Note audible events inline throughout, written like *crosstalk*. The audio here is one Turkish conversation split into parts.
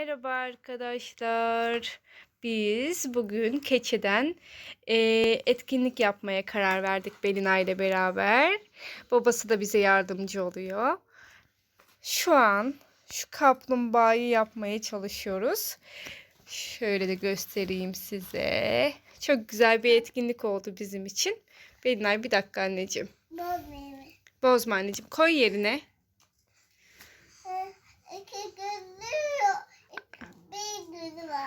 Merhaba arkadaşlar. Biz bugün keçeden eee, etkinlik yapmaya karar verdik Belina ile beraber. Babası da bize yardımcı oluyor. Şu an şu kaplumbağayı yapmaya çalışıyoruz. Şöyle de göstereyim size. Çok güzel bir etkinlik oldu bizim için. Belinay bir dakika anneciğim. Bozma anneciğim. Koy yerine.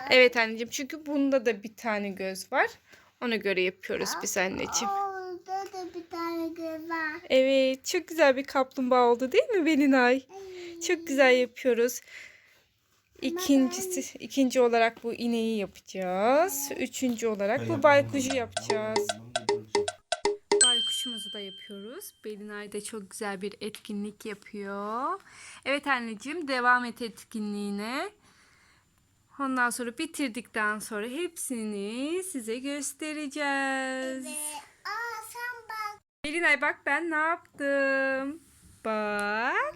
Evet anneciğim çünkü bunda da bir tane göz var. Ona göre yapıyoruz biz anneciğim. Orada da bir tane göz var. Evet çok güzel bir kaplumbağa oldu değil mi Belinay? Çok güzel yapıyoruz. İkincisi, ikinci olarak bu ineği yapacağız. Üçüncü olarak bu baykuşu yapacağız. Baykuşumuzu da yapıyoruz. Belinay da çok güzel bir etkinlik yapıyor. Evet anneciğim devam et etkinliğine. Ondan sonra bitirdikten sonra hepsini size göstereceğiz. Ve aa sen bak. Belinay bak ben ne yaptım. Bak.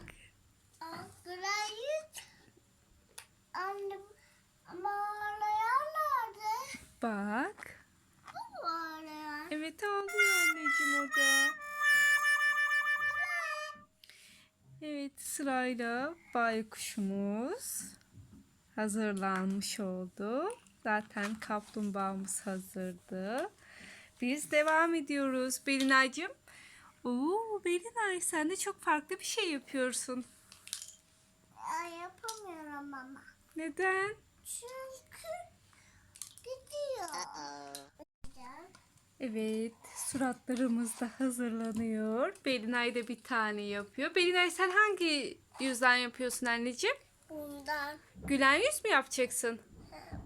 Annem. Nerede? Bak. Bu ağlayan. Evet ağlıyor anneciğim o da. Evet sırayla baykuşumuz hazırlanmış oldu. Zaten kaplumbağamız hazırdı. Biz devam ediyoruz. Belinay'cığım. Oo Belinay sen de çok farklı bir şey yapıyorsun. Aa, yapamıyorum ama. Neden? Çünkü gidiyor. Evet, suratlarımız da hazırlanıyor. Belinay da bir tane yapıyor. Belinay sen hangi yüzden yapıyorsun anneciğim? Bundan. Gülen yüz mü yapacaksın?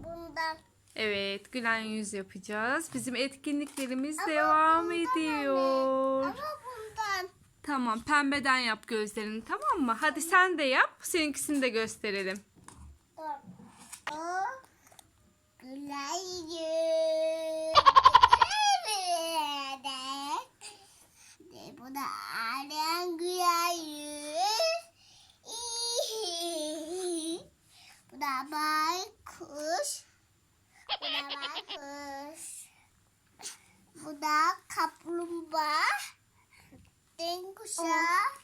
Bundan. Evet, gülen yüz yapacağız. Bizim etkinliklerimiz Ama devam bundan ediyor. Ama bundan. Tamam, pembeden yap gözlerini tamam mı? Hadi sen de yap, seninkisini de gösterelim. O gülayı. *laughs* Bu da ağlayan gülayı. Bu da baykuş. Bu da baykuş. Bu da kaplumbağa. Den kuşağı.